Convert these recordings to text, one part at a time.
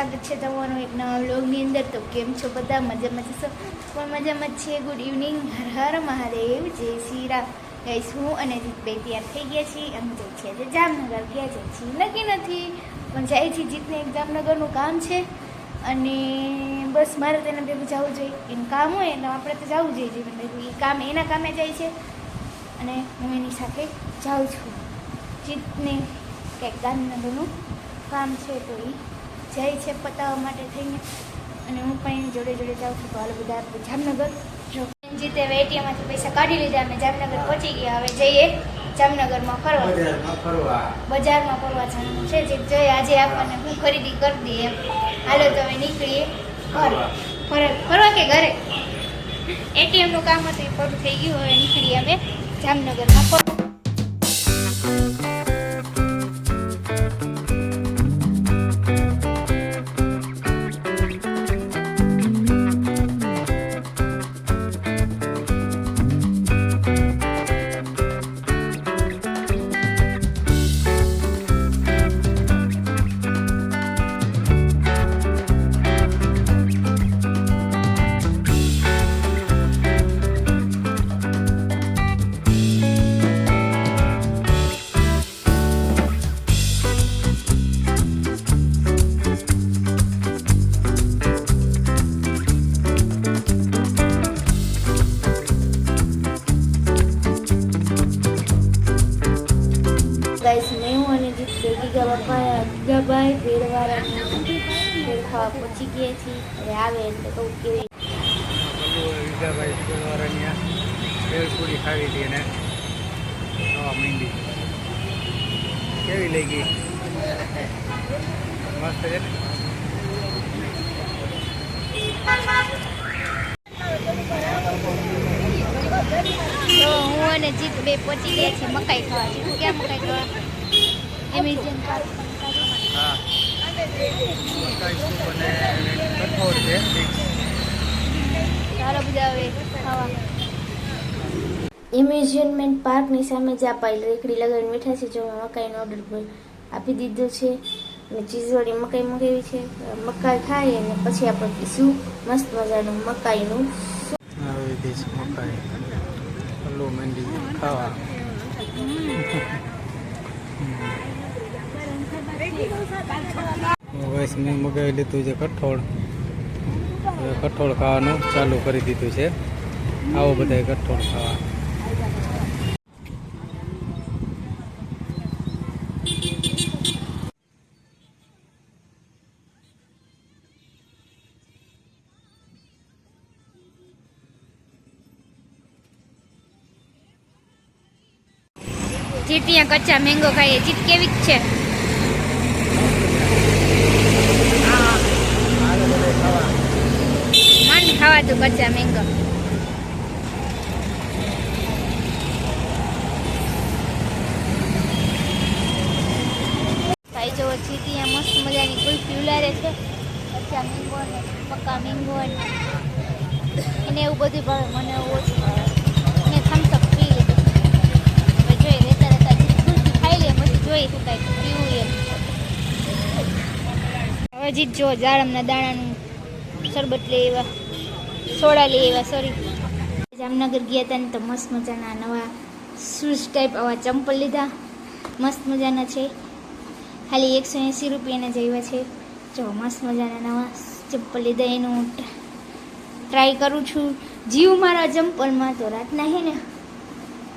સ્વાગત છે તમારું એક નવા વ્લોગની અંદર. તો કેમ છો બધા? મજામાં જશો પણ મજામાં છે ગુડ ઇવનિંગ હર હર મહાદેવ. જય શ્રી રામ. ગઈશ હું અને જીતભાઈ તૈયાર થઈ ગયા છીએ. અમે જઈ છીએ જામનગર. ગયા જઈએ છીએ નક્કી નથી. પણ જાય છે જીતને એક જામનગરનું કામ છે. અને બસ મારે તેના ભેગું જવું જોઈએ. એનું કામ હોય એટલે આપણે તો જવું જોઈએ જીવન ભેગું. એ કામ એના કામે જાય છે. અને હું એની સાથે જાઉં છું. જીતને કંઈક ગાંધીનગરનું કામ છે તો એ જાય છે પતાવવા માટે થઈને. અને હું પણ એની જોડે જોડે જાઉં છું તો હાલ બધા જામનગર જો જીતે હવે એટીએમમાંથી પૈસા કાઢી લીધા અમે જામનગર પહોંચી ગયા. હવે જઈએ જામનગરમાં ફરવા. બજારમાં ફરવા. જવાનું છે. જે જોઈએ આજે આપણને હું ખરીદી કરી દઈએ એમ. હાલો તો હવે નીકળીએ ઘર. ફરવા. ફરવા. કે ઘરે? એટીએમનું કામ હતું એ પૂરું થઈ ગયું. હવે નીકળીએ અમે જામનગરમાં. ફરવા ખાવા પહોંચી ગયા છીએ હવે આવે એટલે કહું કેવી સ્કૂલવાળાની ભેળપુરી ખાવી હતી અને ખાવા માંડી કેવી લઈ ગઈ મસ્ત છે તો હું અને જીત બે પહોંચી ગયા છીએ મકાઈ ખાવા. જીત ક્યાં મકાઈ ખાવા? એમેઝોન પાર્ક હા મકાઈ સૂપ અને કઠોળ છે. એમ્યુઝમેન્ટ પાર્કની સામે જ આ પાઇલ રેકડી લગાવીને બેઠા છે. જો મકાઈનો ઓર્ડર આપી દીધો છે અને ચીઝવાળી મકાઈ મંગાવી છે. મકાઈ ખાઈ અને પછી આપણે પીશું મસ્ત મજાનું મકાઈનું. આવી મકાઈ. હલો મંડી ખાવા. બસ મેં મગાવી લીધું છે કઠોળ. કઠોળ ખાવાનું ચાલુ કરી દીધું છે. આવો બધા કઠોળ ખાવા. જીત ત્યાં કચ્ચા મેંગો ખાઈએ જીત કેવી છે? ખાવા તું મેંગો ભાઈ જો જીતી અહીંયા મસ્ત મજાની કુલ્ફી ઉલારે છે. કચ્ચા મેંગો ને પક્કા મેંગો ને. એને એવું બધું ભાવે, મને ઓછું ભાવે. એને થમ્સઅપ પી લીધું હવે જોઈએ, રહેતા રહેતા કુલ્ફી ખાઈ લે, પછી જોઈએ શું કાંઈ પીવું એમ હવે જીત જો જાડમના દાણાનું શરબત લે એવા સોડા એવા સોરી જામનગર ગયા હતા ને તો મસ્ત મજાના નવા શૂઝ ટાઈપ આવા ચંપલ લીધા. મસ્ત મજાના છે. ખાલી એકસો એંસી રૂપિયાના જેવા છે. જો, મસ્ત મજાના નવા ચંપલ લીધા એનું. ટ્રાય કરું છું. જીવ મારા ચંપલમાં તો રાતના હે ને.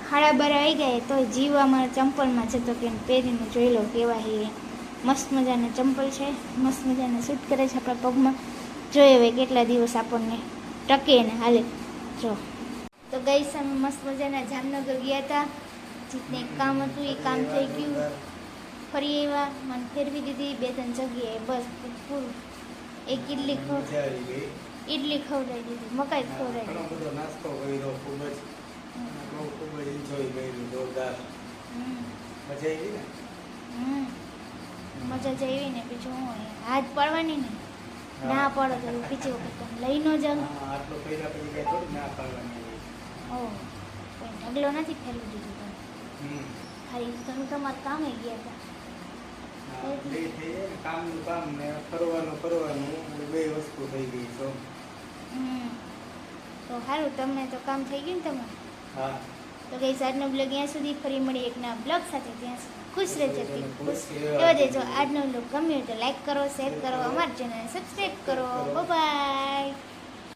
ખાડા બારા આવી ગયા તો જીવ અમારા ચંપલમાં છે તો કે પહેરીને જોઈ લો કેવા હે. મસ્ત મજાના ચંપલ છે. મસ્ત મજાના સૂટ કરે છે આપણા પગમાં. જોઈએ હવે કેટલા દિવસ આપણને. ટકે ને હાલે. જો. તો ગઈ સામે મસ્ત મજાના જામનગર ગયા હતા જીતને એક કામ હતું એ કામ થઈ ગયું. ફરી એવા મને ફેરવી દીધી બે ત્રણ જગ્યાએ બસ પૂરું. એક ઇડલી ખવ ઇડલી ખવડાવી દીધી મકાઈ ખવડાવી ઘણો નાસ્તો કર્યો ખૂબ જ. ખૂબ જ એન્જોય કર્યું જોરદાર. હમ. મજા આવી ને? મજા જ આવી ને બીજું હું હાથ પાડવાની ને? ના પડો તો બીજી વખત લઈ ન જાઉં. આટલો કર્યા પછી કઈ થોડું ના પાડવાની ઓ કોઈ ઢગલો નથી ફેરવી દીધો તમે. હમ. ખાલી તમે તમારા કામે ગયા હતા કામનું કામ ને ફરવાનું ફરવાનું બે વસ્તુ થઈ ગઈ તો હમ. તો સારું તમને તો કામ થઈ ગયું ને તમારું? હા. તો કઈ આજનો બ્લોગ અહીંયા સુધી ફરી મળી એક નવા બ્લોગ સાથે. ત્યાં ખુશ રહેજો ખુશ ખુશ એવા દેજો. આજનો બ્લોગ ગમ્યો તો લાઈક કરો શેર કરો અમારી ચેનલને સબસ્ક્રાઈબ કરો. બાય